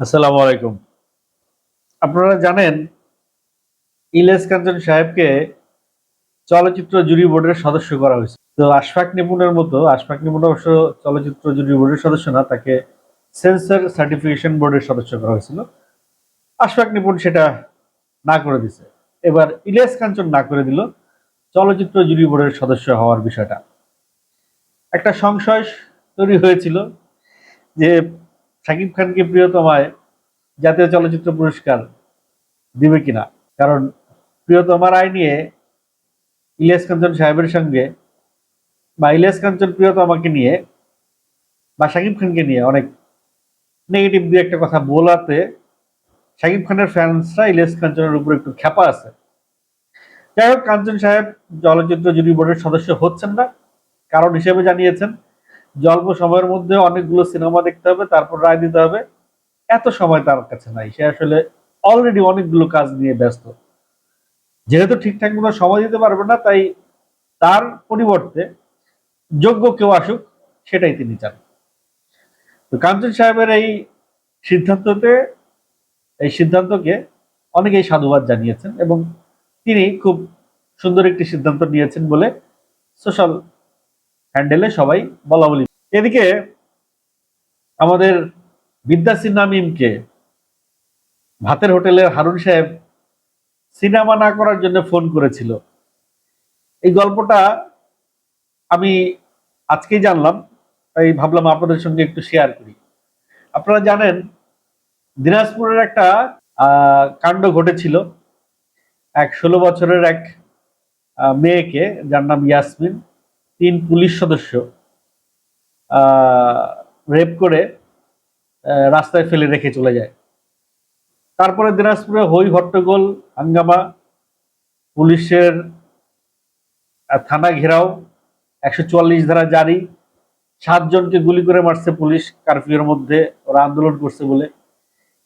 আসসালামু আলাইকুম। আপনারা জানেন, ইলেস কাঞ্চন সাহেবকে চলচ্চিত্র জুরি বোর্ডের সদস্য করা হয়েছে। তো আশফাক নিপুণের মতো, আশফাক নিপুণ অবশ্য চলচ্চিত্র জুরি বোর্ডের সদস্য না, তাকে সেন্সর সার্টিফিকেশন বোর্ডের সদস্য করা হয়েছিল। আশফাক নিপুণ সেটা না করে দিছে এবার ইলিয়াস কাঞ্চন না করে দিল, চলচ্চিত্র জুরি বোর্ডের সদস্য হওয়ার বিষয়টা। একটা সংশয় তৈরি হয়েছিল যে শাকিব খানকে প্রিয়তমায় জাতীয় চলচ্চিত্র পুরস্কার দিবে কিনা? কারণ প্রিয়তমার আয় নিয়ে ইলিয়াস কাঞ্চন সাহেবের সঙ্গে বা ইলিয়াস কাঞ্চন প্রিয়তমাকে নিয়ে বা শাকিব খানকে নিয়ে অনেক নেগেটিভ দিয়ে একটা কথা বলাতে শাকিব খানের ফ্যান্সরা ইলিয়াস কাঞ্চনের উপর একটু খ্যাপা আছে। যাই হোক কাঞ্চন সাহেব চলচ্চিত্র জুরি বোর্ডের সদস্য হচ্ছেন না। কারণ হিসেবে জানিয়েছেন যে অল্প সময়ের মধ্যে অনেকগুলো সিনেমা দেখতে হবে, তারপর রায় দিতে হবে। এত সময় তার কাছে নাই। সে আসলে অলরেডি অনেকগুলো কাজ নিয়ে ব্যস্ত। যেহেতু ঠিকঠাক মতো সময় দিতে পারবে না, তাই তার পরিবর্তে যোগ্য কেউ আসুক, সেটাই তিনি চান। তো কাঞ্চন সাহেবের এই সিদ্ধান্ততে, এই সিদ্ধান্তকে অনেকেই সাধুবাদ জানিয়েছেন এবং তিনি খুব সুন্দর একটি সিদ্ধান্ত নিয়েছেন বলে সোশ্যাল হ্যান্ডেলে সবাই বলা বলি এদিকে আমাদের বিদ্যা সিনহা মিমকে ভাতের হোটেলের হারুন সাহেব সিনেমা না করার জন্য ফোন করেছিল। এই গল্পটা আমি আজকেই জানলাম, তাই ভাবলাম আপনাদের সঙ্গে একটু শেয়ার করি। আপনারা জানেন, দিনাজপুরের একটা কাণ্ড ঘটেছিল এক ষোলো বছরের এক মেয়েকে, যার নাম ইয়াসমিন, তিন পুলিশ সদস্য। রেপ করে রাস্তায় ফেলে রেখে চলে যায়। তারপরে দিনাজপুরে হই হট্টগোল, হাঙ্গামা, পুলিশের থানা ঘেরাও, একশো চুয়াল্লিশ ধারা জারি। সাতজনকে গুলি করে মারছে পুলিশ, কারফিউর মধ্যে ওরা আন্দোলন করছে বলে।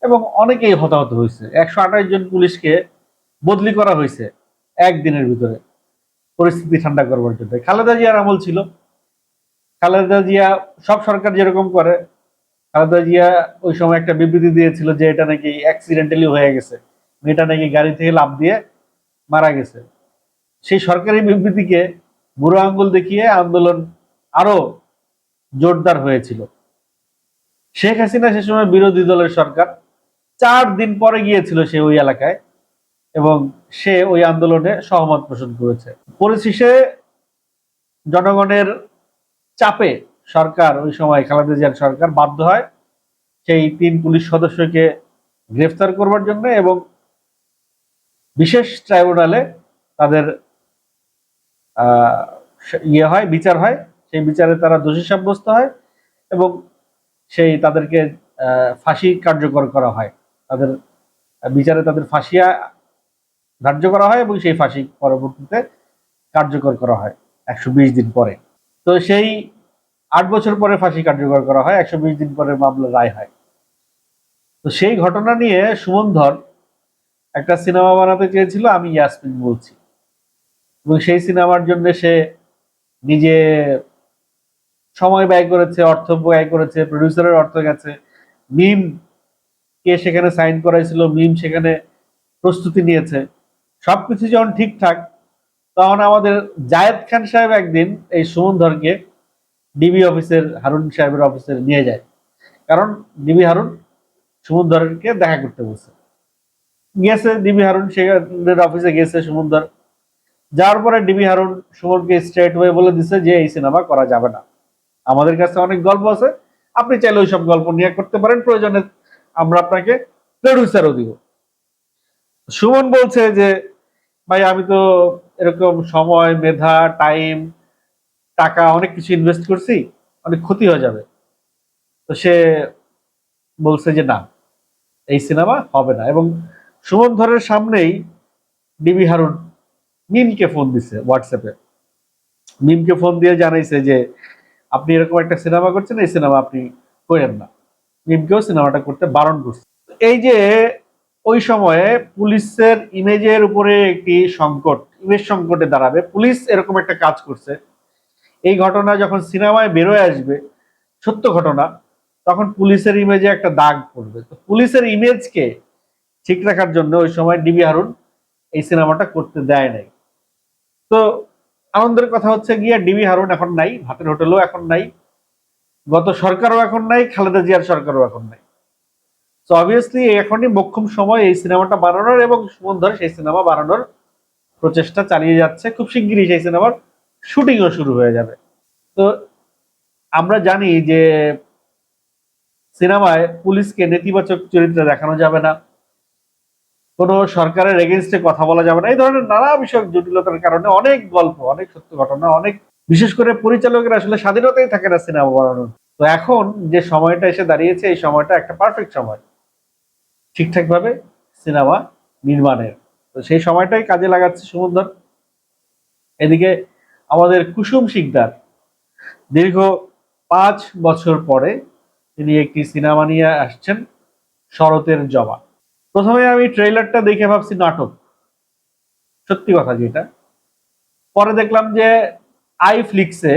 এবং অনেকেই হতাহত হয়েছে। একশো আঠাশ জন পুলিশকে বদলি করা হয়েছে একদিনের ভিতরে। পরিস্থিতি ঠান্ডা করবার জন্য। খালেদা জিয়ার আমল ছিল। খালেদা জিয়া, সব সরকার যেরকম করে, খালেদা জিয়া ওই সময় একটা বিবৃতি দিয়েছিল যে এটা নাকি অ্যাক্সিডেন্টালি হয়ে গেছে মেয়েটা নাকি গাড়ি থেকে লাভ দিয়ে মারা গেছে। সেই সরকারি বিবৃতিকে বুড়ো আঙ্গুল দেখিয়ে আন্দোলন আরও জোরদার হয়েছিল। শেখ হাসিনা সে সময় বিরোধী দলের সরকার, চার দিন পরে গিয়েছিল সে ওই এলাকায় এবং সে ওই আন্দোলনে সহমত পোষণ করেছে। পরিশেষে জনগণের চাপে সরকার, ওই সময় খালেদা জিয়ার সরকার বাধ্য হয় সেই তিন পুলিশ সদস্যকে গ্রেফতার করবার জন্য এবং বিশেষ ট্রাইব্যুনালে তাদের ইয়ে হয়, বিচার হয়। সেই বিচারে তারা দোষী সাব্যস্ত হয় এবং সেই তাদেরকে ফাঁসি কার্যকর করা হয়। তাদের, বিচারে তাদের ফাঁসি ধার্য করা হয় এবং সেই ফাঁসি পরবর্তীতে কার্যকর করা হয় একশো বিশ দিন পরে। তো সেই আট বছর পরে ফাঁসি কার্যকর করা হয়, একশো বিশ দিন পরে মামলা রায় হয়। তো সেই ঘটনা নিয়ে সুমন ধর একটা সিনেমা বানাতে চেয়েছিল, আমি ইয়াসমিন বলছি। এবং সেই সিনেমার জন্য সে নিজে সময় ব্যয় করেছে, অর্থ ব্যয় করেছে প্রডিউসারের অর্থ গেছে। মিম কে সেখানে সাইন করাইছিল, মিম সেখানে প্রস্তুতি নিয়েছে। সবকিছু যখন ঠিকঠাক তখন আমাদের জায়েদ খান সাহেব একদিন এই সুমন ধরকে ডিবি অফিসের হারুন সাহেবের অফিসে নিয়ে যায়। কারণ ডিবি হারুন সুমন ধরকে দেখা করতে বলছে। গেছে ডিবি হারুন, সেখানের অফিসে গেছে সুমন ধর যাওয়ার পরে ডিবি হারুন সুমনকে স্ট্রেট ওয়ে বলে দিছে যে, এই সিনেমা করা যাবে না। আমাদের কাছে অনেক গল্প আছে। আপনি চাইলে ওই সব গল্প নিয়ে করতে পারেন। প্রয়োজনে আমরা আপনাকে প্রডিউসারও দিব। সুমন বলছে যে ভাই, আমি তো এরকম সময়, মেধা টাইম টাকা অনেক কিছু ইনভেস্ট করছি, অনেক ক্ষতি হয়ে যাবে। তো সে বলছে যে না, এই সিনেমা হবে না। এবং সুমন ধরের সামনেই ডিবি হারুন মিমকে ফোন দিছে হোয়াটসঅ্যাপে মিমকে ফোন দিয়ে জানাইছে যে, আপনি এরকম একটা সিনেমা করছেন, এই সিনেমা আপনি করেন না। মিমকেও সিনেমাটা করতে বারণ করছে। এই যে ওই সময়ে পুলিশের ইমেজের উপরে একটি সংকট, ইমেজ সংকটে দাঁড়াবে। পুলিশ এরকম একটা কাজ করছে। এই ঘটনা যখন সিনেমায় বেরোয় আসবে, সত্য ঘটনা, তখন পুলিশের ইমেজে একটা দাগ পড়বে। তো পুলিশের ইমেজকে ঠিক রাখার জন্য ওই সময় ডিবি হারুন এই সিনেমাটা করতে দেয় নাই। তো আনন্দের কথা হচ্ছে গিয়ে ডিবি হারুন এখন নাই, ভাতের হোটেলও এখন নাই, গত সরকারও এখন নাই, খালেদা জিয়ার সরকারও এখন নাই। তো অবভিয়াসলি এখনই মোক্ষম সময় এই সিনেমাটা বানানোর এবং সুমন ধরে সেই সিনেমা বানানোর প্রচেষ্টা চালিয়ে যাচ্ছে। খুব শিগগিরই সেই সিনেমার শুটিংও শুরু হয়ে যাবে। তো, আমরা জানি যে সিনেমায় পুলিশকে নেতিবাচক চরিত্রে দেখানো যাবে না। কোনো সরকারের এগেনস্টে কথা বলা যাবে না। এই ধরনের নানা বিষয়ক জটিলতার কারণে অনেক গল্প, অনেক সত্য ঘটনা, অনেক বিশেষ করে পরিচালকের আসলে স্বাধীনতাই থাকে না সিনেমা বানানোর। তো এখন যে সময়টা এসে দাঁড়িয়েছে, এই সময়টা একটা পারফেক্ট সময়। ঠিকঠাক ভাবে সিনেমা নির্মাণের। তো সেই সময়টাই কাজে লাগাচ্ছে সুমন্দর। এদিকে আমাদের কুসুম শিকদার, দীর্ঘ পাঁচ বছর পরে তিনি একটি সিনেমা নিয়ে আসছেন শরতের জবা প্রথমে আমি ট্রেলারটা দেখে ভাবছি নাটক। সত্যি কথা যেটা। পরে দেখলাম যে আই ফ্লিক্সে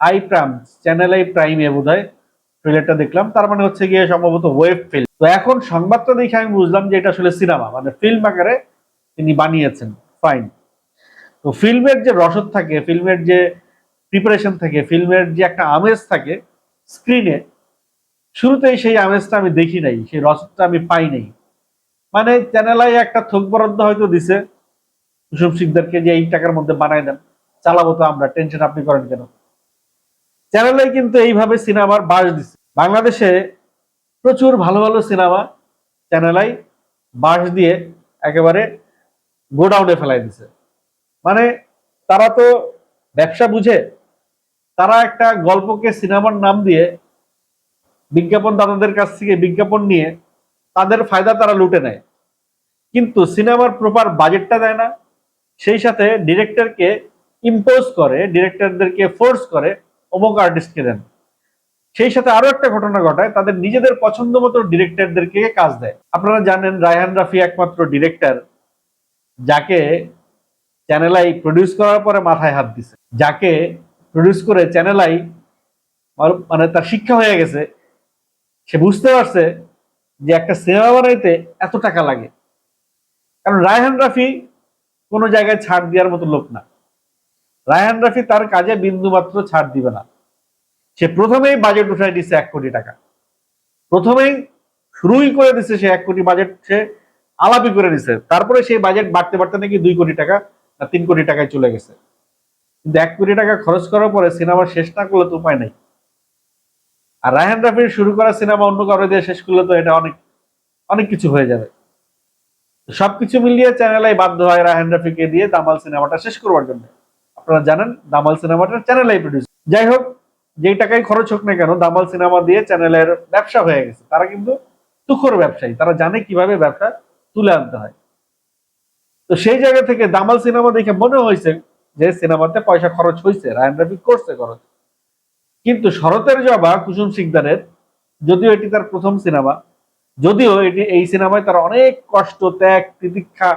আই প্রাইম চ্যানেল আই প্রাইমে বোধ হয় ট্রেলারটা দেখলাম, তার মানে হচ্ছে গিয়ে সম্ভবত ওয়েব ফিল্ম তো এখন সংবাদটা দেখে আমি বুঝলাম যে এটা আসলে সিনেমা মানে ফিল্ম আকারে তিনি বানিয়েছেন ফাইন তো ফিল্মের যে রসদ থাকে ফিল্মের যে প্রিপারেশন থাকে ফিল্মের যে একটা আমেজ থাকে স্ক্রিনে শুরুতেই সেই আমেজটা আমি দেখি নাই, সেই রসদটা আমি পাই নাই। মানে চ্যানেলাই একটা থোক বরাদ্দ হয়তো দিছে, কুসুম সিকদারকে যে এই টাকার মধ্যে বানাই দেন, চালাবো তো আমরা, টেনশন আপনি করেন কেন? চ্যানেলাই কিন্তু এইভাবে সিনেমার বাস দিছে। বাংলাদেশে প্রচুর ভালো ভালো সিনেমা চ্যানেলাই বাস দিয়ে একেবারে গোডাউনে ফেলাই দিছে। মানে তারা তো ব্যবসা বুঝে, তারা একটা গল্পকে সিনেমার নাম দিয়ে বিজ্ঞাপন দাতাদের কাছ থেকে বিজ্ঞাপন নিয়ে তাদের ফায়দা তারা লুটে নেয়। কিন্তু সিনেমার প্রপার বাজেটটা দেয় না, সেই সাথে ডিরেক্টরকে ইম্পোজ করে ডিরেক্টরদেরকে ফোর্স করে অমুক আর্টিস্টকে দেন। সেই সাথে আরও একটা ঘটনা ঘটায়, তাদের নিজেদের পছন্দ মতো ডিরেক্টরদেরকে কাজ দেয়। আপনারা জানেন রায়হান রাফি একমাত্র ডিরেক্টর, যাকে চ্যানেলাই প্রডিউস করার পরে মাথায় হাত দিছে। যাকে প্রডিউস করে চ্যানেলাই মানে তার শিক্ষা হয়ে গেছে। সে বুঝতে পারছে যে একটা সিনেমা বানাইতে এত টাকা লাগে। কারণ রায়হান রাফি কোনো জায়গায় ছাড় দেওয়ার মতো লোক না। রায়হান রাফি তার কাজে বিন্দু মাত্র ছাড় দিবে না। সে প্রথমেই বাজেট উঠাই দিচ্ছে এক কোটি টাকা। প্রথমেই শুরুই করে দিচ্ছে সে এক কোটি বাজেট সে আলাপি করে দিছে তারপরে সেই বাজেট বাড়তে বাড়তে নাকি দুই কোটি টাকা না তিন কোটি টাকায় চলে গেছে। কিন্তু এক কোটি টাকা খরচ করার পরে সিনেমা শেষ না করলে তো উপায় নাই। আর রায়হান রাফির শুরু করা সিনেমা অন্য কারও দিয়ে শেষ করলে তো এটা অনেক অনেক কিছু হয়ে যাবে। সবকিছু মিলিয়ে চ্যানেলাই বাধ্য হয় রায়হান রাফিকে দিয়ে দামাল সিনেমাটা শেষ করবার জন্য। আপনারা জানেন দামাল সিনেমাটা চ্যানেলাই প্রডিউস যাই হোক যেই টাকাই খরচ হোক না কেন, দামাল সিনেমা দিয়ে চ্যানেলের ব্যবসা হয়ে গেছে। তারা কিন্তু তুখর ব্যবসায়ী। তারা জানে কীভাবে ব্যবসা তুলে আনতে হয়। তো সেই জায়গা থেকে দামাল সিনেমা দেখে মনে হয়েছে যে সিনেমাতে পয়সা খরচ হয়েছে, রায়ন রাফি করছে খরচ। কিন্তু শরতের জবা কুসুম সিকদারের, যদিও এটি তার প্রথম সিনেমা, যদিও এটি এই সিনেমায় তার অনেক কষ্ট, ত্যাগ, তিতিক্ষা,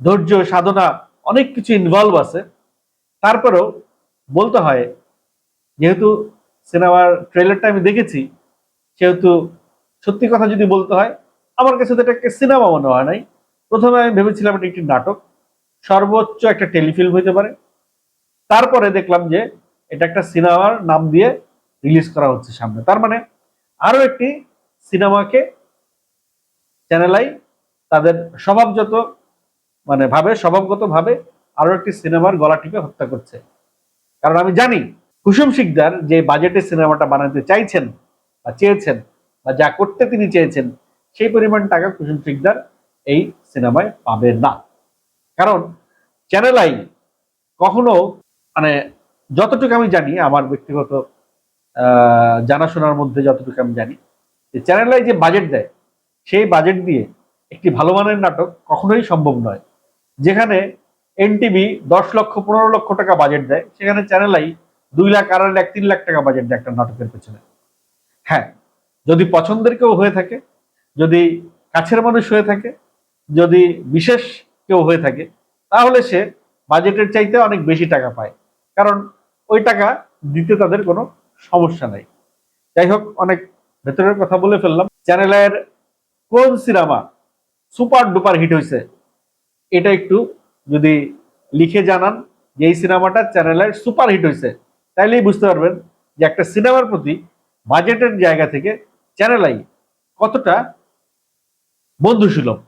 ধৈর্য, সাধনা, অনেক কিছু ইনভলভ আছে। তারপরেও বলতে হয়, যেহেতু সিনেমার ট্রেলারটা আমি দেখেছি, সেহেতু সত্যি কথা যদি বলতে হয়, আমার কাছে তো একটা সিনেমা মনে হয় নাই। প্রথমে আমি ভেবেছিলাম এটা একটি নাটক, সর্বোচ্চ একটা টেলিফিল্ম হইতে পারে। তারপরে দেখলাম যে এটা একটা সিনেমার নাম দিয়ে রিলিজ করা হচ্ছে সামনে। তার মানে আরও একটি সিনেমাকে চ্যানেলাই তাদের স্বভাবযত মানে ভাবে, স্বভাবগতভাবে আরও একটি সিনেমার গলা টিপে হত্যা করছে। কারণ আমি জানি কুসুম শিকদার যে বাজেটে সিনেমাটা বানাতে চাইছেন বা চেয়েছেন বা যা করতে তিনি চেয়েছেন, সেই পরিমাণ টাকা কুসুম শিকদার এই সিনেমায় পাবে না। কারণ চ্যানেল আই কখনো মানে যতটুকু আমি জানি, আমার ব্যক্তিগত জানাশোনার মধ্যে যতটুকু আমি জানি, যে চ্যানেল আই যে বাজেট দেয়, সেই বাজেট দিয়ে একটি ভালো মানের নাটক কখনোই সম্ভব নয়। যেখানে এনটিভি দশ লক্ষ, পনেরো লক্ষ টাকা বাজেট দেয়, সেখানে চ্যানেল আই দুই লাখ, আড়াই লাখ, তিন লাখ টাকা বাজেট একটা নাটকের পেছনে। হ্যাঁ যদি পছন্দের কেউ হয়ে থাকে, যদি কাছের মানুষ হয়ে থাকে, যদি বিশেষ কেউ হয়ে থাকে, তাহলে সে বাজেটের চাইতে অনেক বেশি টাকা পায়। কারণ ওই টাকা দিতে তাদের কোনো সমস্যা নাই। যাই হোক, অনেক ভেতরের কথা বলে ফেললাম। চ্যানেলের কোন সিনেমা সুপার ডুপার হিট হয়েছে এটা একটু যদি লিখে জানান যে এই সিনেমাটা চ্যানেলের সুপার হিট হয়েছে তাইলেই বুঝতে পারবেন যে একটা সিনেমার প্রতি বাজেটের জায়গা থেকে চ্যানেল আই কতটা বন্ধুসুলভ।